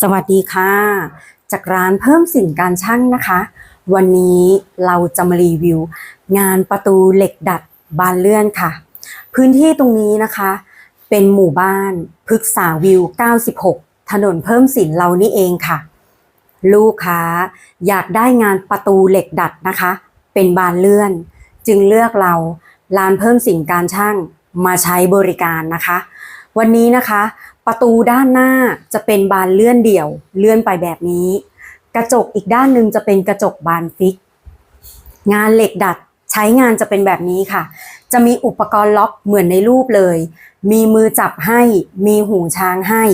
สวัสดีค่ะ จากร้านเพิ่มสินการช่างนะคะ วันนี้เราจะมารีวิว งานประตูเหล็กดัดบานเลื่อนค่ะ พื้นที่ตรงนี้นะคะ เป็นหมู่บ้านพฤกษาวิว 96 ถนนเพิ่มสินเรานี่เองค่ะ ลูกค้าอยากได้งานประตูเหล็กดัดนะคะ เป็นบานเลื่อน จึงเลือกเราร้านเพิ่มสินการช่างมาใช้บริการนะคะ วันนี้นะคะ ประตูด้านหน้าจะเป็นบานเลื่อนเดี่ยวเลื่อนไปแบบนี้ กระจกอีกด้านหนึ่งจะเป็นกระจกบานฟิก งานเหล็กดัดใช้งานจะเป็นแบบนี้ค่ะ จะมีอุปกรณ์ล็อกเหมือนในรูปเลย มีมือจับให้ มีหูช้างให้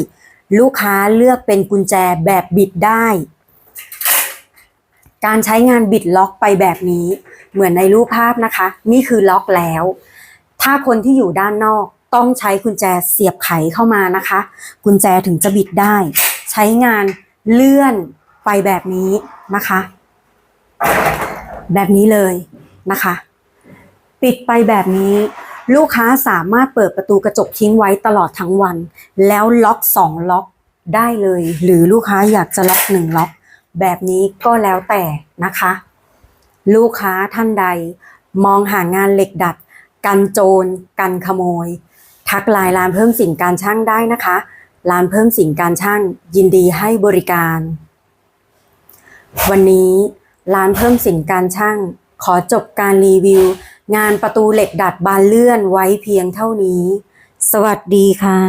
ลูกค้าเลือกเป็นกุญแจแบบบิดได้ การใช้งานบิดล็อกไปแบบนี้ เหมือนในรูปภาพนะคะ นี่คือล็อกแล้ว ถ้าคนที่อยู่ด้านนอก ต้องใช้กุญแจเสียบไขเข้ามานะคะ กุญแจถึงจะบิดได้ ใช้งานเลื่อนไปแบบนี้นะคะ แบบนี้เลยนะคะ ปิดไปแบบนี้ลูกค้าสามารถเปิดประตูกระจกทิ้งไว้ตลอดทั้งวัน แล้วล็อกสองล็อกได้เลย หรือลูกค้าอยากจะล็อกหนึ่งล็อก แบบนี้ก็แล้วแต่นะคะ ลูกค้าท่านใด มองหางานเหล็กดัด กันโจร กันขโมย ทักไลน์ร้านเพิ่มสินการช่างได้นะคะร้านเพิ่มสินการช่างยินดีให้บริการ วันนี้ร้านเพิ่มสินการช่าง ขอจบการรีวิว งานประตูเหล็กดัดบานเลื่อนไว้เพียงเท่านี้ สวัสดีค่ะ